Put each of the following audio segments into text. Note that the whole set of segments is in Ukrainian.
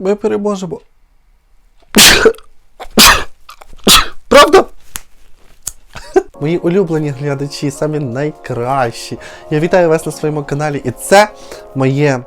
Ми переможемо. Правда? Мої улюблені глядачі, самі найкращі. Я вітаю вас на своєму каналі, і це моє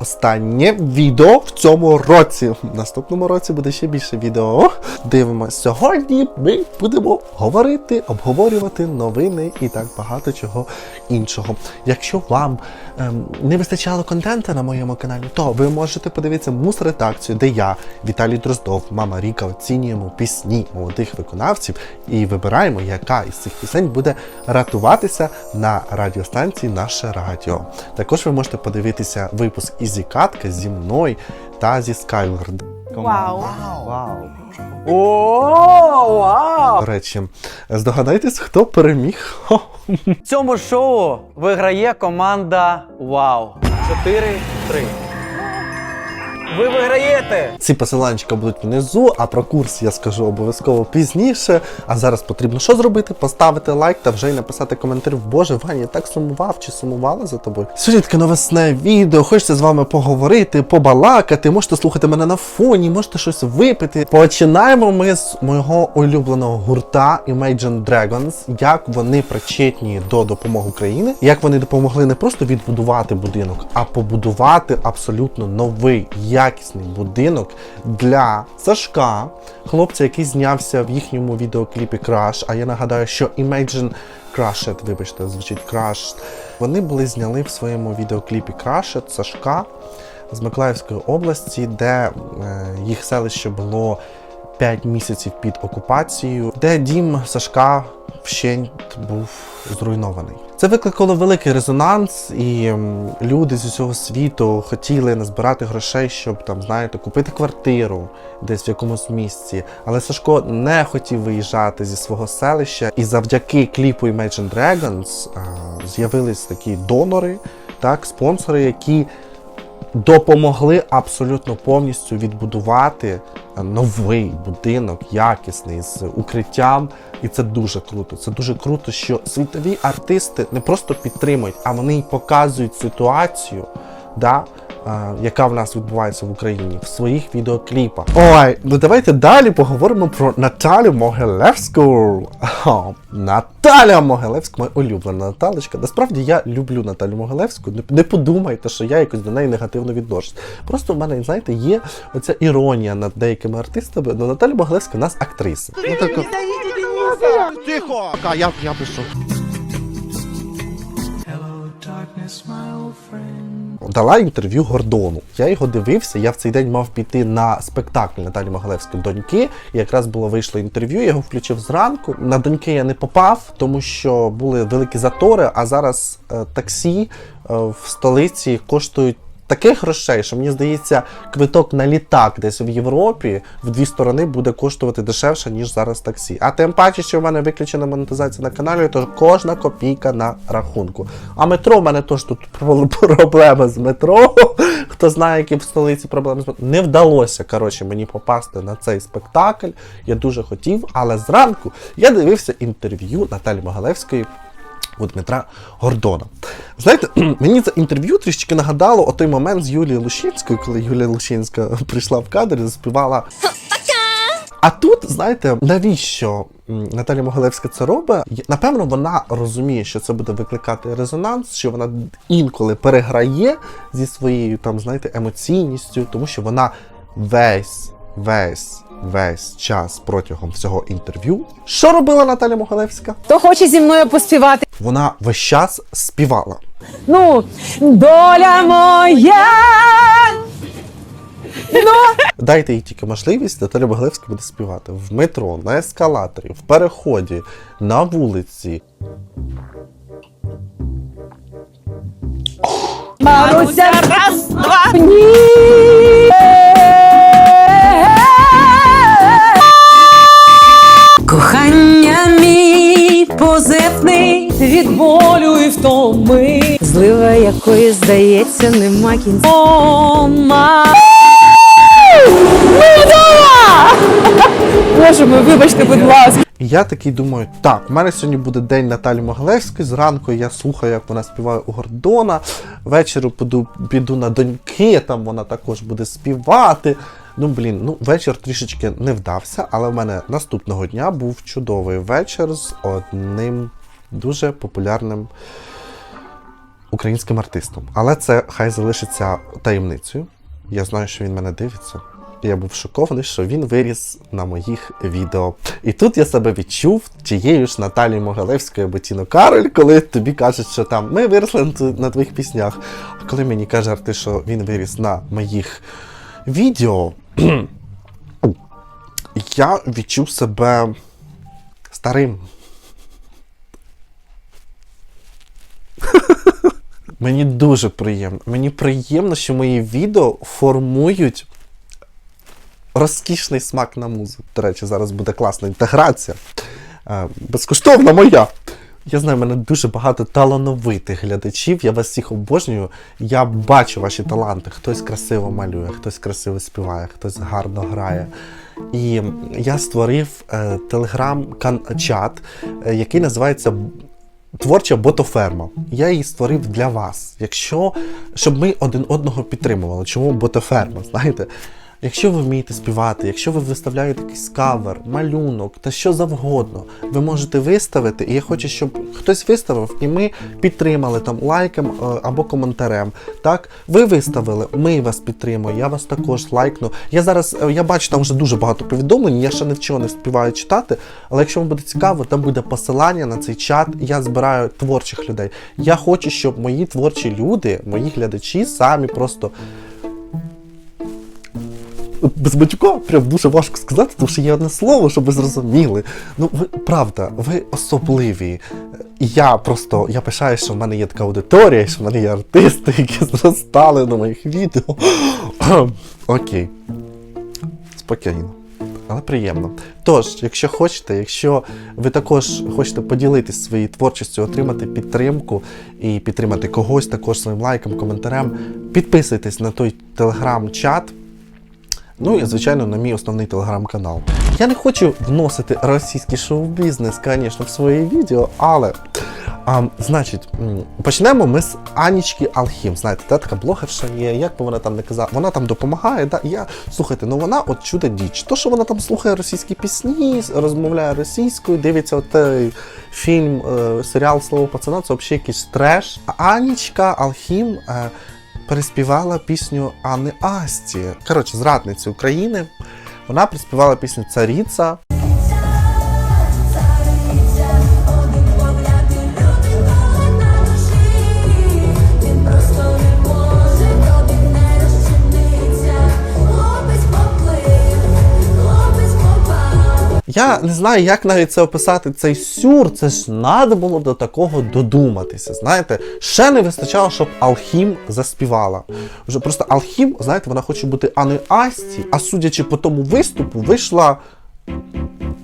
останнє відео в цьому році. В наступному році буде ще більше відео. Дивимось. Сьогодні ми будемо говорити, обговорювати новини і так багато чого іншого. Якщо вам ем, не вистачало контенту на моєму каналі, то ви можете подивитися мус-редакцію, де я, Віталій Дроздов, мама Ріка, оцінюємо пісні молодих виконавців і вибираємо, яка із цих пісень буде рятуватися на радіостанції Наше Радіо. Також ви можете подивитися випуск ізі Катка зі мною та зі Скайлер. Вау. Вау. О, вау! До речі, здогадайтесь, хто переміг? В цьому шоу виграє команда Вау. 4-3. Ви виграєте! Ці посиланчика будуть внизу, а про курс я скажу обов'язково пізніше. А зараз потрібно що зробити? Поставити лайк та вже й написати коментар. Боже, Ваня, я так сумував чи сумувала за тобою. Сьогодні таке новесне відео. Хочеться з вами поговорити, побалакати. Можете слухати мене на фоні, можете щось випити. Починаємо ми з мого улюбленого гурта Imagine Dragons. Як вони причетні до допомоги України, як вони допомогли не просто відбудувати будинок, а побудувати абсолютно новий якісний будинок для Сашка, хлопця, який знявся в їхньому відеокліпі Краш. А я нагадаю, що Imagine Crushed, вибачте, звучить Краш. Вони були зняли в своєму відеокліпі Crushed Сашка з Миколаївської області, де е, їх селище було 5 місяців під окупацією, де дім Сашка вщент був зруйнований. Це викликало великий резонанс, і люди з усього світу хотіли назбирати грошей, щоб там, знаєте, купити квартиру десь в якомусь місці. Але Сашко не хотів виїжджати зі свого селища, і завдяки кліпу Imagine Dragons з'явились такі донори, так, спонсори, які допомогли абсолютно повністю відбудувати е, новий будинок, якісний з укриттям. І це дуже круто. Це дуже круто, що світові артисти не просто підтримують, а вони й показують ситуацію, да, е, яка в нас відбувається в Україні в своїх відеокліпах. Ой, ну давайте далі поговоримо про Наталю Могилевську. Ха, Наталя Могилевська, моя улюблена Наталочка. Насправді я люблю Наталю Могилевську. Не, не подумайте, що я якось до неї негативно відношусь. Просто в мене, знаєте, є оця іронія над деякими артистами. Ну, Наталя Могилевська у нас актриса. Ну, така... Тихо! Я, я пишу. Дала інтерв'ю Гордону. Я його дивився. Я в цей день мав піти на спектакль Наталі Могилевської доньки. І якраз було вийшло інтерв'ю. Я його включив зранку. На доньки я не попав, тому що були великі затори. А зараз е, таксі е, в столиці коштують. Таких грошей, що мені здається, квиток на літак десь в Європі в дві сторони буде коштувати дешевше, ніж зараз таксі. А тим паче, що в мене виключена монетизація на каналі, то кожна копійка на рахунку. А метро в мене теж тут проблеми з метро. Хто знає, які в столиці проблеми з метро. Не вдалося коротше, мені попасти на цей спектакль. Я дуже хотів, але зранку я дивився інтерв'ю Наталі Могалевської у Дмитра Гордона. Знаєте, мені це інтерв'ю трішки нагадало о той момент з Юлією Лущинською, коли Юлія Лущинська прийшла в кадр і заспівала. А тут, знаєте, навіщо м, Наталя Могилевська це робить? Напевно, вона розуміє, що це буде викликати резонанс, що вона інколи переграє зі своєю там, знаєте, емоційністю, тому що вона весь, весь, весь час протягом всього інтерв'ю. Що робила Наталя Могилевська? Хто хоче зі мною поспівати? Вона весь час співала. Ну, доля моя. Ну, Дайте їй тільки можливість, Наталя Могилевська буде співати в метро, на ескалаторі, в переході, на вулиці. Маруся, раз, два, якої, здається, нема кінця. О, ма... Ну! Боже мой, вибачте, будь ласка. І я такий думаю, так, в мене сьогодні буде день Наталі Могилевської. Зранку я слухаю, як вона співає у Гордона. Ввечері піду, піду на доньки, там вона також буде співати. Ну, блін, ну вечір трішечки не вдався, але в мене наступного дня був чудовий вечір з одним дуже популярним українським артистом. Але це хай залишиться таємницею. Я знаю, що він мене дивиться. Я був шокований, що він виріс на моїх відео. І тут я себе відчув тією ж Наталією Могилевською або Тіно Кароль, коли тобі кажуть, що там ми виросли на, на твоїх піснях. А коли мені каже артист, що він виріс на моїх відео, я відчув себе старим. Мені дуже приємно. Мені приємно, що мої відео формують розкішний смак на музику. До речі, зараз буде класна інтеграція. Е, Безкоштовна моя. Я знаю, в мене дуже багато талановитих глядачів. Я вас всіх обожнюю. Я бачу ваші таланти. Хтось красиво малює, хтось красиво співає, хтось гарно грає. І я створив е, телеграм-чат, е, який називається Творча ботоферма. Я її створив для вас. Якщо щоб ми один одного підтримували. Чому ботоферма? Знаєте? Якщо ви вмієте співати, якщо ви виставляєте якийсь кавер, малюнок та що завгодно, ви можете виставити. І я хочу, щоб хтось виставив, і ми підтримали там лайком е, або коментарем. Так, ви виставили, ми вас підтримуємо, я вас також лайкну. Я зараз е, я бачу там вже дуже багато повідомлень. Я ще нічого не співаю читати. Але якщо вам буде цікаво, там буде посилання на цей чат. Я збираю творчих людей. Я хочу, щоб мої творчі люди, мої глядачі самі просто без батюка прям дуже важко сказати, тому що є одне слово, щоб ви зрозуміли. Ну, ви правда, ви особливі. Я просто я пишаю, що в мене є така аудиторія, що в мене є артисти, які зростали на моїх відео. Окей. Спокійно. Але приємно. Тож, якщо хочете, якщо ви також хочете поділитися своєю творчістю, отримати підтримку і підтримати когось також своїм лайком, коментарем, підписуйтесь на той телеграм-чат. Ну і звичайно на мій основний телеграм-канал. Я не хочу вносити російський шоу-бізнес, звісно, в свої відео, але а, значить, почнемо ми з Анічки Алхім. Знаєте, та така блогерша є, як би вона там не казала, вона там допомагає. Да? Я слухайте, ну вона от чудо діч. То, що вона там слухає російські пісні, розмовляє російською, дивиться от той фільм, е, серіал Слово пацана, це взагалі якийсь треш. А Анічка Алхім. Переспівала пісню Анни Асті. Коротше, зрадниці України. Вона приспівала пісню Царіця. Я не знаю, як навіть це описати цей сюр. Це ж треба було до такого додуматися. Знаєте, ще не вистачало, щоб Алхім заспівала. Вже просто Алхім, знаєте, вона хоче бути Аною Асті, а судячи по тому виступу, вийшла.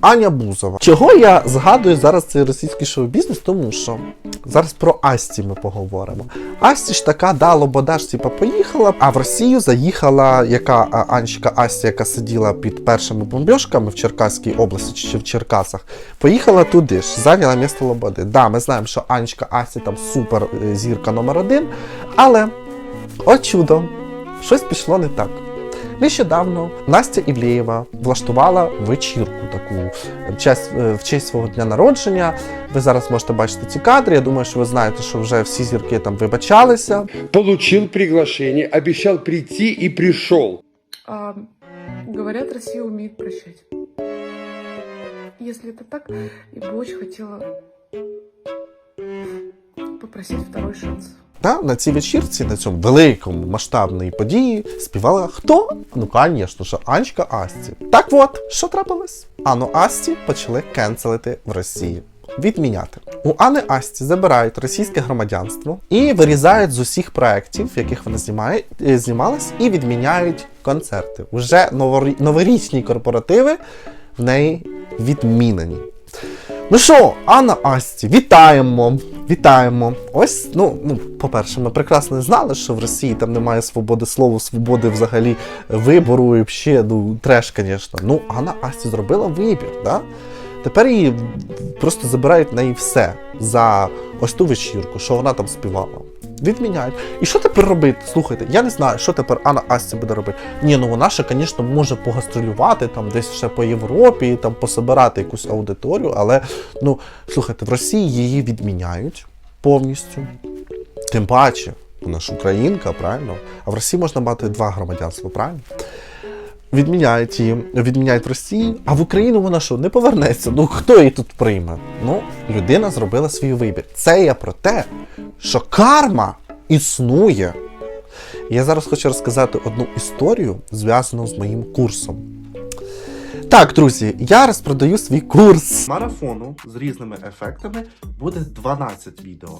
Аня Бузова. Чого я згадую зараз цей російський шоу-бізнес? Тому що зараз про Асті ми поговоримо. Асті ж така, да, Лобода ж типа поїхала, а в Росію заїхала яка а, Анечка Асті, яка сиділа під першими бомбьошками в Черкаській області чи в Черкасах. Поїхала туди ж, зайняла місто Лободи. Да, ми знаємо, що Анечка Асті там супер е, зірка номер один, але о чудо, щось пішло не так. Нещодавно Настя Івлєєва влаштувала вечірку таку в честь, е, в честь свого дня народження. Ви зараз можете бачити ці кадри. Я думаю, що ви знаєте, що вже всі зірки там вибачалися. Получил приглашение, обещал прийти и пришел. А, говорят, Россия умеет прощать. Если это так, я бы очень хотела попросить второй шанс. Та, на цій вечірці, на цьому великому масштабній події, співала хто? Ну, звісно, що Анечка Асті. Так от, що трапилось? Ану Асті почали кенселити в Росії. Відміняти. У Ани Асті забирають російське громадянство і вирізають з усіх проєктів, в яких вона знімає, е, знімалась, і відміняють концерти. Уже новорі- новорічні корпоративи в неї відмінені. Ну що, Анна Асті, вітаємо! Вітаємо! Ось, ну, ну, по-перше, ми прекрасно знали, що в Росії там немає свободи слова, свободи взагалі вибору і ще, ну, треш, звісно. Ну, Анна Асті зробила вибір, да? Тепер її просто забирають на неї все за ось ту вечірку, що вона там співала. Відміняють. І що тепер робити? Слухайте, я не знаю, що тепер Анна Асті буде робити. Ні, ну вона ще, звісно, може погастролювати там десь ще по Європі, там пособирати якусь аудиторію, але ну слухайте, в Росії її відміняють повністю. Тим паче, вона ж українка, правильно? А в Росії можна мати два громадянства, правильно? Відміняють її, відміняють в Росії, а в Україну вона що, не повернеться? Ну хто її тут прийме? Ну, людина зробила свій вибір. Це я про те, що карма існує. Я зараз хочу розказати одну історію, зв'язану з моїм курсом. Так, друзі, я розпродаю свій курс. Марафону з різними ефектами буде 12 відео,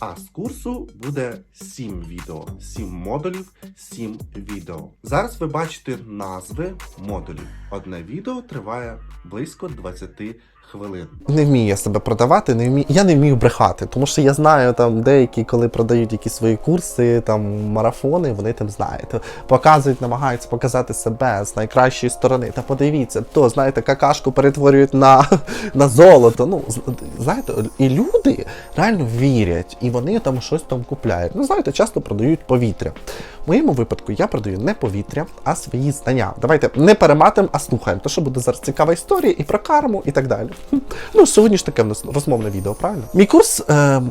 а з курсу буде 7 відео, 7 модулів, 7 відео. Зараз ви бачите назви модулів. Одне відео триває близько 20 хвилин. Не вмію я себе продавати, не вмію. Я не вмію брехати, тому що я знаю там деякі, коли продають якісь свої курси, там марафони, вони там знаєте, показують, намагаються показати себе з найкращої сторони. Та подивіться, то знаєте, какашку перетворюють на, на золото. Ну знаєте, і люди реально вірять, і вони там щось там купляють. Ну знаєте, часто продають повітря. В моєму випадку я продаю не повітря, а свої знання. Давайте не перематимо, а слухаємо. То що буде зараз цікава історія і про карму, і так далі. Ну, сьогодні ж таке в нас розмовне відео, правильно? Мій курс е,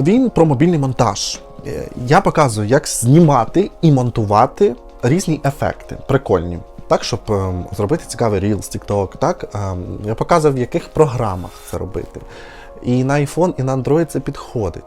він про мобільний монтаж. Е, Я показую, як знімати і монтувати різні ефекти, прикольні. Так, щоб ем, зробити цікавий Reels, TikTok, так ем, я показував, в яких програмах це робити. І на iPhone, і на Android це підходить.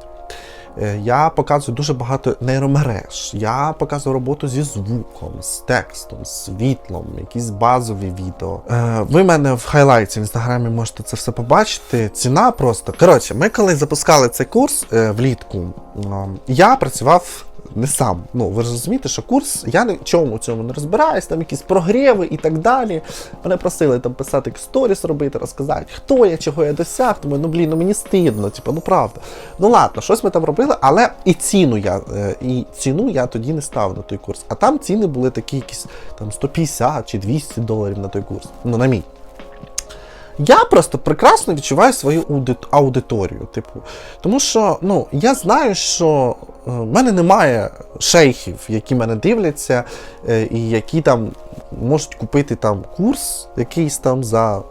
Е, Я показую дуже багато нейромереж. Я показую роботу зі звуком, з текстом, з світлом, якісь базові відео. Е, Ви мене в хайлайті в інстаграмі можете це все побачити. Ціна просто. Коротше, ми коли запускали цей курс е, влітку, ем, я працював. Не сам. Ну, ви розумієте, що курс, я ні в чому цьому не розбираюсь, там якісь прогріви і так далі. Мене просили там писати сторіс робити, розказати, хто я, чого я досяг. Думаю, ну блін, ну мені стидно, типу, ну правда. Ну ладно, щось ми там робили, але і ціну я, е, і ціну я тоді не ставив на той курс. А там ціни були такі якісь там 150 чи 200 доларів на той курс. Ну, на мій. Я просто прекрасно відчуваю свою аудиторію. Типу, тому що ну, я знаю, що в мене немає шейхів, які мене дивляться, е, і які там можуть купити там курс якийсь там за.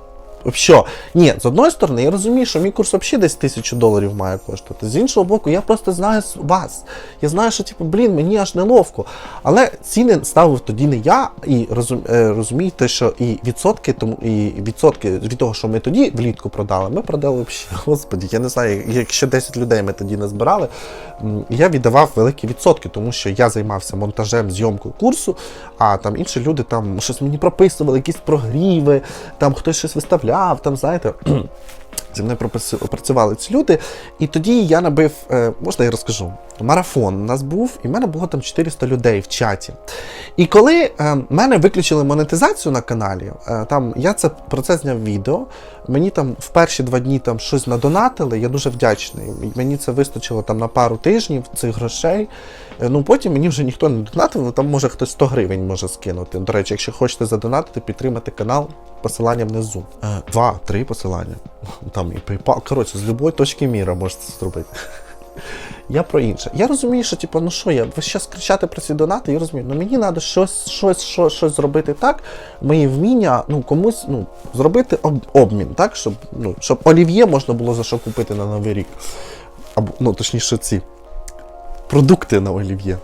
Що? Ні, з одної сторони, я розумію, що мій курс взагалі десь тисячу доларів має коштувати. З іншого боку, я просто знаю вас. Я знаю, що типу, блін, мені аж неловко. Але ціни ставив тоді не я, і е, розумієте, що і відсотки, тому і відсотки від того, що ми тоді влітку продали, ми продали взагалі. Господі, я не знаю, якщо 10 людей ми тоді не збирали, я віддавав великі відсотки, тому що я займався монтажем, зйомкою курсу, а там інші люди там щось мені прописували, якісь прогріви, там хтось щось виставляв, там, знаєте. Зі мною працювали ці люди, і тоді я набив, е, можна я розкажу, марафон у нас був, і в мене було там 400 людей в чаті. І коли е, мене виключили монетизацію на каналі, е, там я це про це зняв відео. Мені там в перші два дні там щось надонатили, я дуже вдячний. Мені це вистачило там на пару тижнів цих грошей. Ну потім мені вже ніхто не донатив, ну там може хтось 100 гривень може скинути. До речі, якщо хочете задонатити, підтримати канал, посилання внизу. Е, Два, три посилання. Там і PayPal. Коротше, з будь-якої точки міра можете це зробити. Я про інше. Я розумію, що типу, ну що я, ви зараз кричати про ці донати, я розумію, ну мені треба щось, щось, щось, щось зробити так, мої вміння, ну комусь ну, зробити об- обмін, так, щоб, ну, щоб олів'є можна було за що купити на Новий рік. Або, ну, точніше, ці продукти на олів'є.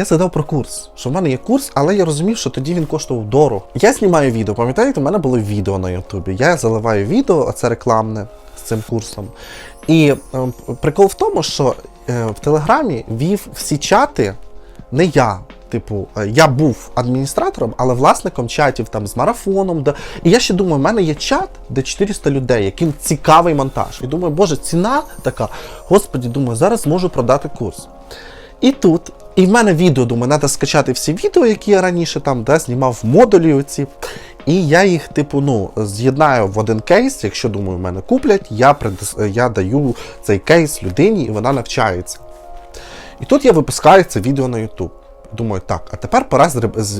Я згадав про курс, що в мене є курс, але я розумів, що тоді він коштував дорого. Я знімаю відео. Пам'ятаєте, в мене було відео на Ютубі. Я заливаю відео, а це рекламне з цим курсом. І е, прикол в тому, що е, в Телеграмі вів всі чати не я. Типу, е, я був адміністратором, але власником чатів там з марафоном. Де... І я ще думаю, в мене є чат, де 400 людей, яким цікавий монтаж. І думаю, боже, ціна така. Господі, думаю, зараз зможу продати курс. І тут, і в мене відео, думаю, треба скачати всі відео, які я раніше там да, знімав модулі оці. І я їх, типу, ну, з'єднаю в один кейс. Якщо думаю, в мене куплять, я, придес- я даю цей кейс людині, і вона навчається. І тут я випускаю це відео на YouTube. Думаю, так, а тепер пора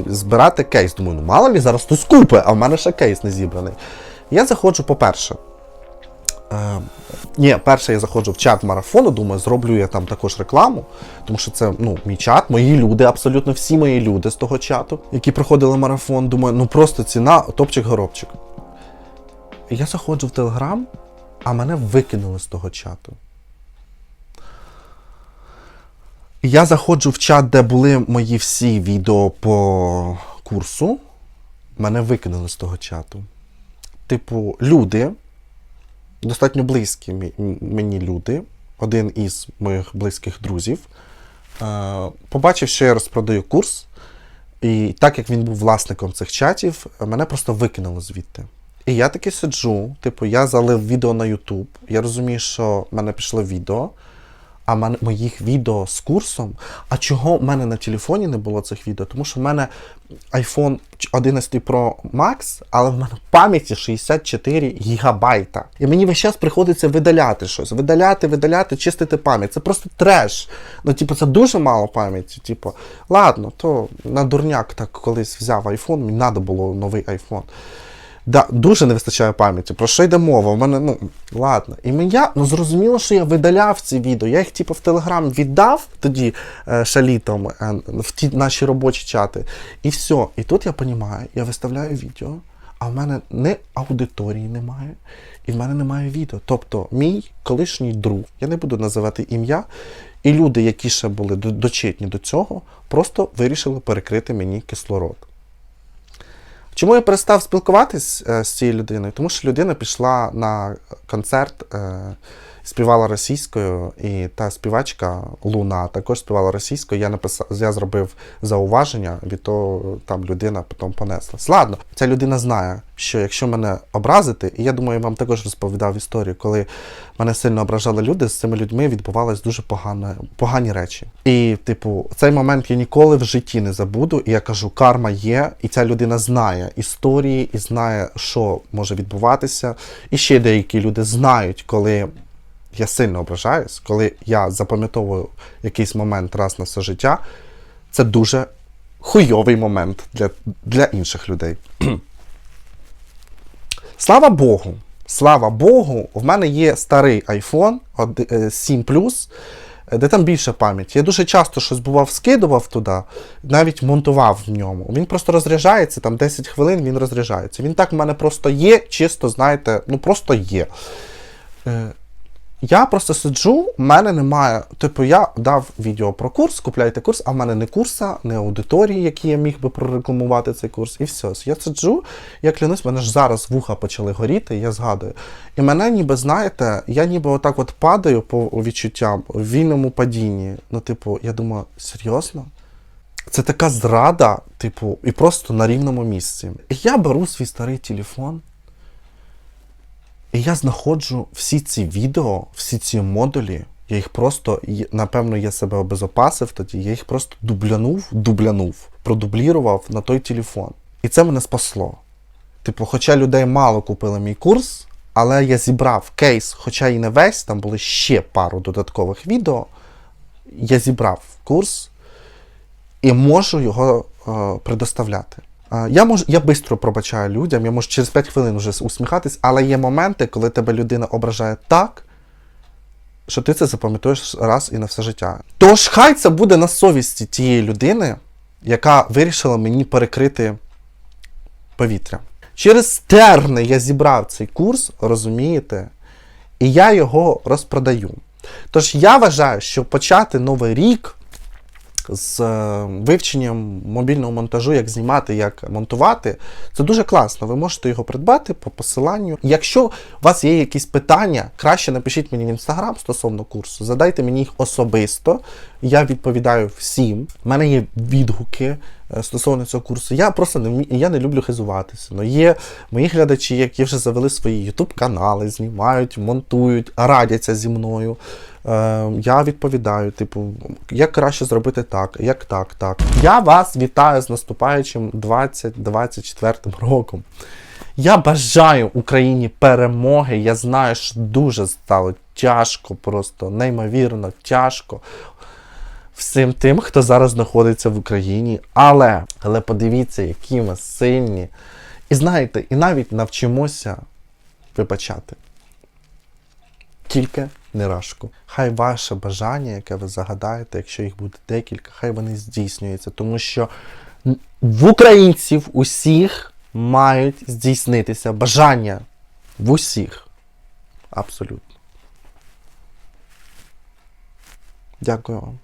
збирати кейс. Думаю, ну мало лі зараз хтось купить, а в мене ще кейс не зібраний. Я заходжу, по-перше. Е, ні, перше я заходжу в чат марафону, думаю, зроблю я там також рекламу, тому що це ну, мій чат, мої люди, абсолютно всі мої люди з того чату, які проходили марафон. Думаю, ну просто ціна топчик-горобчик. Я заходжу в Телеграм, а мене викинули з того чату. Я заходжу в чат, де були мої всі відео по курсу. Мене викинули з того чату. Типу, люди, достатньо близькі мені люди, один із моїх близьких друзів, е, побачив, що я розпродаю курс, і так як він був власником цих чатів, мене просто викинуло звідти. І я таки сиджу, типу, я залив відео на YouTube, я розумію, що в мене пішло відео, а мене, моїх відео з курсом. А чого в мене на телефоні не було цих відео? Тому що в мене iPhone 11 Pro Max, але в мене пам'яті 64 гігабайта. І мені весь час приходиться видаляти щось. Видаляти, видаляти, чистити пам'ять. Це просто треш. Ну, типу, це дуже мало пам'яті. Типу, ладно, то на дурняк так колись взяв iPhone, мені треба було новий iPhone. Да, дуже не вистачає пам'яті. Про що йде мова? У мене, ну, ладно. І я, ну зрозуміло, що я видаляв ці відео. Я їх, типу, в Телеграм віддав тоді е, шалітом е, в ті наші робочі чати. І все. І тут я розумію, я виставляю відео, а в мене не аудиторії немає, і в мене немає відео. Тобто, мій колишній друг, я не буду називати ім'я, і люди, які ще були дочетні до цього, просто вирішили перекрити мені кислород. Чому я перестав спілкуватись е, з цією людиною? Тому що людина пішла на концерт, е, співала російською, і та співачка Луна також співала російською. Я написав, я зробив зауваження, від того там людина потім понеслась. Ладно, ця людина знає, що якщо мене образити, і я думаю, я вам також розповідав історію, коли мене сильно ображали люди, з цими людьми відбувались дуже погано, погані речі. І, типу, цей момент я ніколи в житті не забуду. І я кажу, карма є, і ця людина знає історії і знає, що може відбуватися. І ще деякі люди знають, коли я сильно ображаюсь, коли я запам'ятовую якийсь момент раз на все життя. Це дуже хуйовий момент для, для інших людей. Слава Богу, слава Богу, в мене є старий iPhone е, 7 Plus, е, де там більше пам'яті. Я дуже часто щось бував, скидував туди, навіть монтував в ньому. Він просто розряджається, там 10 хвилин він розряджається. Він так в мене просто є, чисто, знаєте, ну просто є. Я просто сиджу, в мене немає. Типу, я дав відео про курс, купляйте курс, а в мене не курса, не аудиторії, які я міг би прорекламувати цей курс, і все. Я сиджу, я клянусь, мене ж зараз вуха почали горіти, я згадую. І мене ніби, знаєте, я ніби отак от падаю по відчуттям в вільному падінні. Ну, типу, я думаю, серйозно? Це така зрада, типу, і просто на рівному місці. Я беру свій старий телефон. І я знаходжу всі ці відео, всі ці модулі. Я їх просто, напевно, я себе обезопасив тоді, я їх просто дублянув, дублянув, продублірував на той телефон. І це мене спасло. Типу, хоча людей мало купили мій курс, але я зібрав кейс, хоча і не весь, там були ще пару додаткових відео. Я зібрав курс і можу його е, предоставляти. Я можу, я швидко пробачаю людям, я можу через 5 хвилин вже усміхатись, але є моменти, коли тебе людина ображає так, що ти це запам'ятаєш раз і на все життя. Тож хай це буде на совісті тієї людини, яка вирішила мені перекрити повітря. Через терни я зібрав цей курс, розумієте, і я його розпродаю. Тож я вважаю, що почати новий рік з е, вивченням мобільного монтажу, як знімати, як монтувати, це дуже класно. Ви можете його придбати по посиланню. Якщо у вас є якісь питання, краще напишіть мені в інстаграм стосовно курсу, задайте мені їх особисто. Я відповідаю всім. У мене є відгуки стосовно цього курсу. Я просто не я не люблю хизуватися. Ну, є мої глядачі, які вже завели свої YouTube канали, знімають, монтують, радяться зі мною. Е, я відповідаю, типу, як краще зробити так, як так, так. Я вас вітаю з наступаючим 2024 роком. Я бажаю Україні перемоги. Я знаю, що дуже стало тяжко, просто неймовірно тяжко всім тим, хто зараз знаходиться в Україні. Але, але подивіться, які ми сильні. І знаєте, і навіть навчимося вибачати. Тільки не рашку. Хай ваше бажання, яке ви загадаєте, якщо їх буде декілька, хай вони здійснюються. Тому що в українців усіх мають здійснитися бажання. В усіх. Абсолютно. Дякую вам.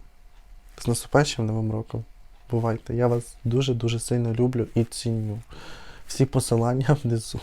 З наступаючим новим роком. Бувайте. Я вас дуже-дуже сильно люблю і ціню. Всі посилання внизу.